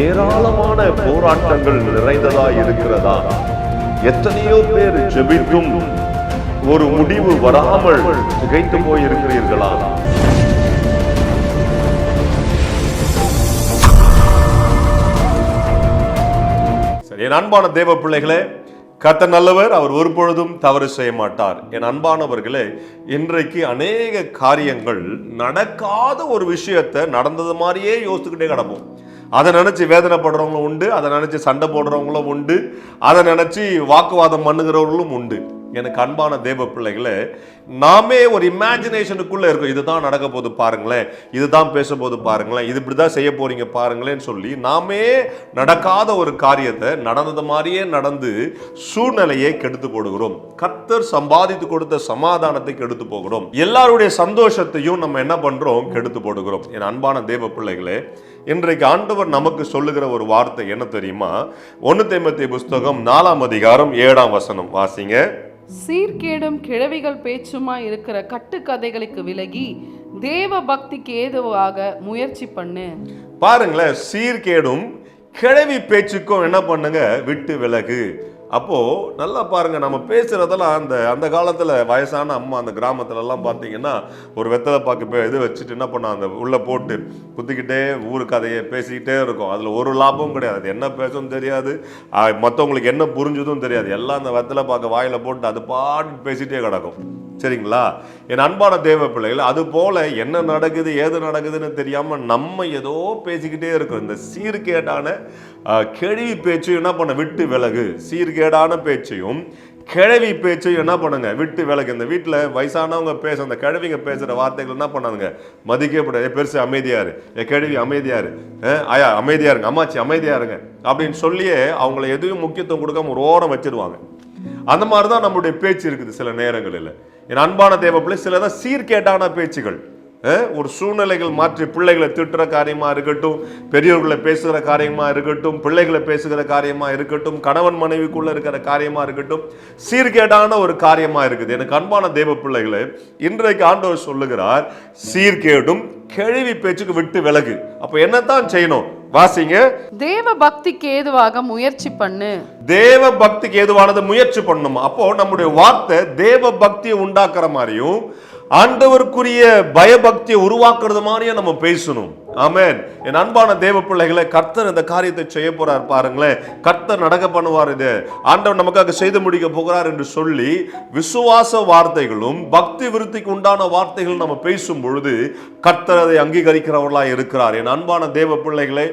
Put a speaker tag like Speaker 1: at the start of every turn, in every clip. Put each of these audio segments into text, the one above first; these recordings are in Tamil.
Speaker 1: ஏராளமான போராட்டங்கள் நிறைந்ததா இருக்கிறதா எத்தனையோ பேர் ஜெபிக்கும் ஒரு முடிவு வராமல் திகைத்து போயிருக்கிறீர்களா? என் அன்பான தேவ பிள்ளைகளே கத்த நல்லவர் அவர் ஒரு பொழுதும் தவறு செய்ய மாட்டார். என் அன்பானவர்களே இன்றைக்கு அநேக காரியங்கள் நடக்காத ஒரு விஷயத்தை நடந்தது மாதிரியே யோசிச்சுக்கிட்டே கிடப்போம். அதை நினச்சி வேதனைப்படுறவங்களும் உண்டு அதை நினச்சி சண்டை போடுறவங்களும் உண்டு அதை நினச்சி வாக்குவாதம் பண்ணுகிறவர்களும் உண்டு. எனக்கு அன்பான தேவ பிள்ளைகளே நாமே ஒரு இமேஜினேஷனுக்குள்ளே இருக்கும். இதுதான் நடக்க போகுது பாருங்களேன். இதுதான் பேச போது பாருங்களேன். இது இப்படி தான் செய்ய போறீங்க பாருங்களேன்னு சொல்லி நாமே நடக்காத ஒரு காரியத்தை நடந்தது மாதிரியே நடந்து சூழ்நிலையை கெடுத்து போடுகிறோம். கத்தர் சம்பாதித்து கொடுத்த சமாதானத்தை கெடுத்து போகிறோம். எல்லாருடைய சந்தோஷத்தையும் நம்ம என்ன பண்றோம்? கெடுத்து போடுகிறோம். என் அன்பான தேவ பிள்ளைகளே இன்றைக்கு ஆண்டவர் நமக்கு சொல்லுகிற ஒரு வார்த்தை என்ன தெரியுமா? ஒன்னு தேமத்திய புஸ்தகம் நாலாம் அதிகாரம் ஏழாம் வசனம். வாசிங்க.
Speaker 2: சீர்கேடும் கிழவிகள் பேச்சுமா இருக்கிற கட்டுக்கதைகளுக்கு விலகி தேவ பக்திக்கு ஏதுவாக முயற்சி பண்ணு.
Speaker 1: பாருங்களேன் சீர்கேடும் கிழவி பேச்சுக்கும் என்ன பண்ணுங்க? விட்டு விலகு. அப்போது நல்லா பாருங்கள் நம்ம பேசுகிறதெல்லாம் அந்த அந்த காலத்தில் வயசான அம்மா அந்த கிராமத்துலலாம் பார்த்தீங்கன்னா ஒரு வெத்தலை பாக்கு இது வச்சுட்டு என்ன பண்ணா அந்த உள்ளே போட்டு குத்திக்கிட்டே ஊரு கதையை பேசிக்கிட்டே இருக்கும். அதில் ஒரு லாபமும் கிடையாது. அது என்ன பேசும் தெரியாது. மற்றவங்களுக்கு என்ன புரிஞ்சதும் தெரியாது. எல்லாம் அந்த வெத்தலை பாக்க வாயில் போட்டு அது பாட்டு பேசிகிட்டே கிடக்கும். சரிங்களா? என் அன்பான தேவ பிள்ளைகள் அது போல என்ன நடக்குது ஏது நடக்குதுன்னு தெரியாமல் நம்ம ஏதோ பேசிக்கிட்டே இருக்கோம். இந்த சீர்கேடான கேள்வி பேச்சையும் என்ன பண்ண? விட்டு விலகு. சீர்கேடான பேச்சையும் கிழவி பேச்சையும் என்ன பண்ணுங்க? விட்டு விலகு. இந்த வீட்டில் வயசானவங்க பேச அந்த கிழவிங்க பேசுகிற வார்த்தைகள் என்ன பண்ணாதுங்க? மதிக்கப்படாது பெருசு அமைதியாரு. ஏ கிழவி அமைதியாரு. ஆயா அமைதியா இருங்க அம்மாச்சி அமைதியா இருங்க அப்படின்னு சொல்லியே அவங்கள எதுவும் முக்கியத்துவம் கொடுக்காம ஒரு ஓரம் வச்சிருவாங்க. அந்த மாதிரி தான் நம்மளுடைய பேச்சு இருக்குது சில நேரங்களில். என் அன்பான தேவ பிள்ளை சிலதான் சீர்கேட்டான பேச்சுகள் ஒரு சூழ்நிலைகள் மாற்றி பிள்ளைகளை திட்டுற காரியமாக இருக்கட்டும் பெரியவர்களை பேசுகிற காரியமாக இருக்கட்டும் பிள்ளைகளை பேசுகிற காரியமாக இருக்கட்டும் கணவன் மனைவிக்குள்ளே இருக்கிற காரியமாக இருக்கட்டும் சீர்கேடான ஒரு காரியமாக இருக்குது. எனக்கு அன்பான தேவ பிள்ளைகளை இன்றைக்கு ஆண்டவர் சொல்லுகிறார் சீர்கேடும் கேள்வி பேச்சுக்கு விட்டு விலகு. அப்போ என்னத்தான் செய்யணும்? வாசிங்க.
Speaker 2: தேவ பக்திக்கு ஏதுவாக முயற்சி பண்ணு.
Speaker 1: தேவ பக்திக்கு ஏதுவானது முயற்சி பண்ணணும் அப்போ நம்முடைய வார்த்தை தேவ பக்தியை உண்டாக்குற மாதிரியும் ஆண்டவருக்குரிய பயபக்தியை உருவாக்குறது மாதிரியும் நம்ம பேசணும். ஆமேன். என் அன்பான தேவ பிள்ளைகளை கர்த்தர் இந்த காரியத்தை செய்ய போறார் பாருங்களேன். கர்த்தர் நடக்க பண்ணுவார் இது. ஆண்டவர் நமக்காக செய்து முடிக்க போகிறார் என்று சொல்லி விசுவாச வார்த்தைகளும் பக்தி விருத்திக்கு உண்டான வார்த்தைகளும் நம்ம பேசும் பொழுது கர்த்தர் அதை அங்கீகரிக்கிறவர்களாக இருக்கிறார். என் அன்பான தேவ பிள்ளைகளை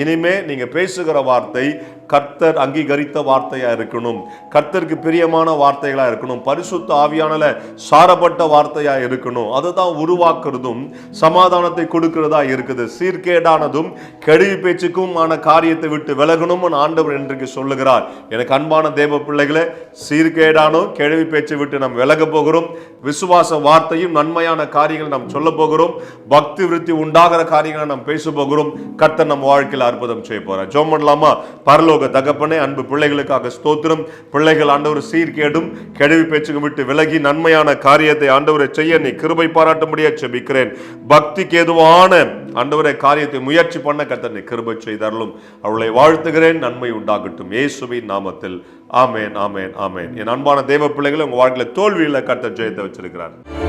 Speaker 1: இனிமே நீங்க பேசுகிற வார்த்தை கர்த்தர் அங்கீகரித்த வார்த்தையா இருக்கணும். கர்த்தருக்கு பிரியமான வார்த்தைகளா இருக்கணும். பரிசுத்த ஆவியானல சாரப்பட்ட வார்த்தையா இருக்கணும். அதுதான் உருவாக்குறதும் சமாதானத்தை கொடுக்கிறதா இருக்குது. சீர்கேடானதும் கெடுவி பேச்சுக்கும் ஆன காரியத்தை விட்டு விலகணும்னு ஆண்டவர் இன்றைக்கு சொல்லுகிறார். எனக்கு அன்பான தேவ பிள்ளைகளே சீர்கேடானோ கெழுவி பேச்சை விட்டு நாம் விலக போகிறோம். விசுவாச வார்த்தையும் நன்மையான காரியங்களை நாம் சொல்ல போகிறோம். பக்தி விருத்தி உண்டாகிற காரியங்களை நாம் பேச போகிறோம். கர்த்தர் நம் வாழ்க்கை வாழ்க்கையில் அற்புதம் செய்ய போறார். ஜோம் பண்ணலாமா? பரலோக தகப்பனே அன்பு பிள்ளைகளுக்காக ஸ்தோத்திரம். பிள்ளைகள் ஆண்டவர் சீர்கேடும் கெடுவி பேச்சுக்கு விட்டு விலகி நன்மையான காரியத்தை ஆண்டவரை செய்ய நீ கிருபை பாராட்டும்படியா செபிக்கிறேன். பக்திக்கு எதுவான ஆண்டவரை காரியத்தை முயற்சி பண்ண கர்த்தர் நீ கிருபை செய்தருளும். அவளை வாழ்த்துகிறேன். நன்மை உண்டாகட்டும். இயேசுவின் நாமத்தில். ஆமேன் ஆமேன் ஆமேன். என் அன்பான தேவ பிள்ளைகளை உங்க வாழ்க்கையில தோல்வியில கர்த்தர் ஜெயத்தை வச்சிருக்கிறார்.